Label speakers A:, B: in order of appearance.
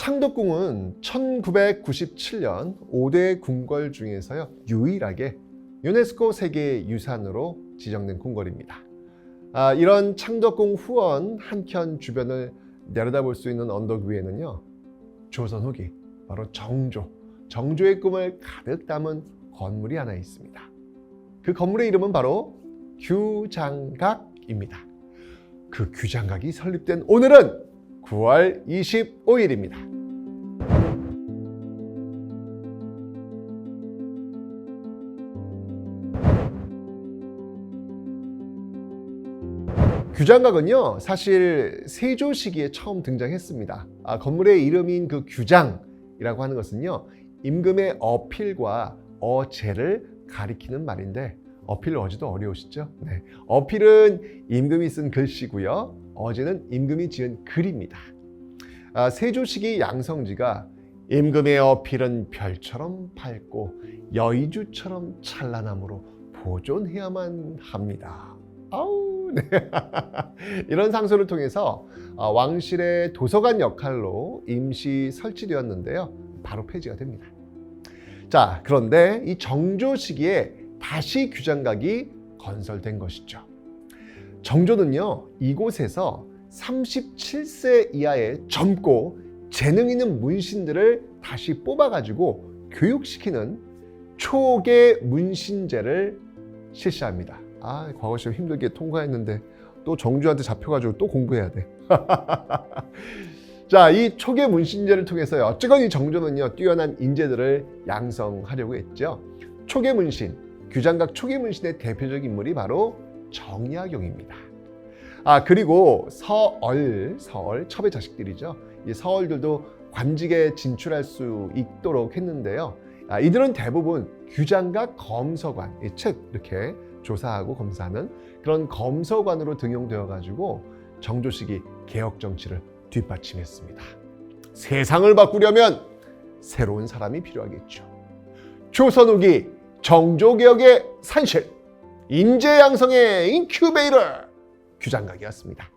A: 창덕궁은 1997년 5대 궁궐 중에서요 유일하게 유네스코 세계 유산으로 지정된 궁궐입니다. 아, 이런 창덕궁 후원 한켠 주변을 내려다볼 수 있는 언덕 위에는요 조선 후기 바로 정조, 정조의 꿈을 가득 담은 건물이 하나 있습니다. 그 건물의 이름은 바로 규장각입니다. 그 규장각이 설립된 오늘은 9월 25일입니다. 규장각은요 사실 세조 시기에 처음 등장했습니다. 아, 건물의 이름인 그 규장이라고 하는 것은요 임금의 어필과 어제를 가리키는 말인데 어필 어제도 어려우시죠? 네. 어필은 임금이 쓴 글씨고요. 어제는 임금이 지은 글입니다. 아, 세조 시기 양성지가 임금의 어필은 별처럼 밝고 여의주처럼 찬란함으로 보존해야만 합니다. 아우, 네. 이런 상소를 통해서 아, 왕실의 도서관 역할로 임시 설치되었는데요. 바로 폐지가 됩니다. 자, 그런데 이 정조 시기에 다시 규장각이 건설된 것이죠. 정조는요, 이곳에서 37세 이하의 젊고 재능 있는 문신들을 다시 뽑아가지고 교육시키는 초계 문신제를 실시합니다. 아, 과거 시험 힘들게 통과했는데 또 정주한테 잡혀가지고 또 공부해야 돼. 자, 이 초계 문신제를 통해서요. 어쨌건 이 정조는요, 뛰어난 인재들을 양성하려고 했죠. 초계 문신, 규장각 초계 문신의 대표적 인물이 바로 정약용입니다. 아, 그리고 서얼, 서얼, 첩의 자식들이죠. 이 서얼들도 관직에 진출할 수 있도록 했는데요. 아, 이들은 대부분 규장각 검서관, 이책 이렇게 조사하고 검사하는 그런 검서관으로 등용되어 가지고 정조 시기 개혁 정치를 뒷받침했습니다. 세상을 바꾸려면 새로운 사람이 필요하겠죠. 조선 후기 정조 개혁의 산실, 인재 양성의 인큐베이터 규장각이었습니다.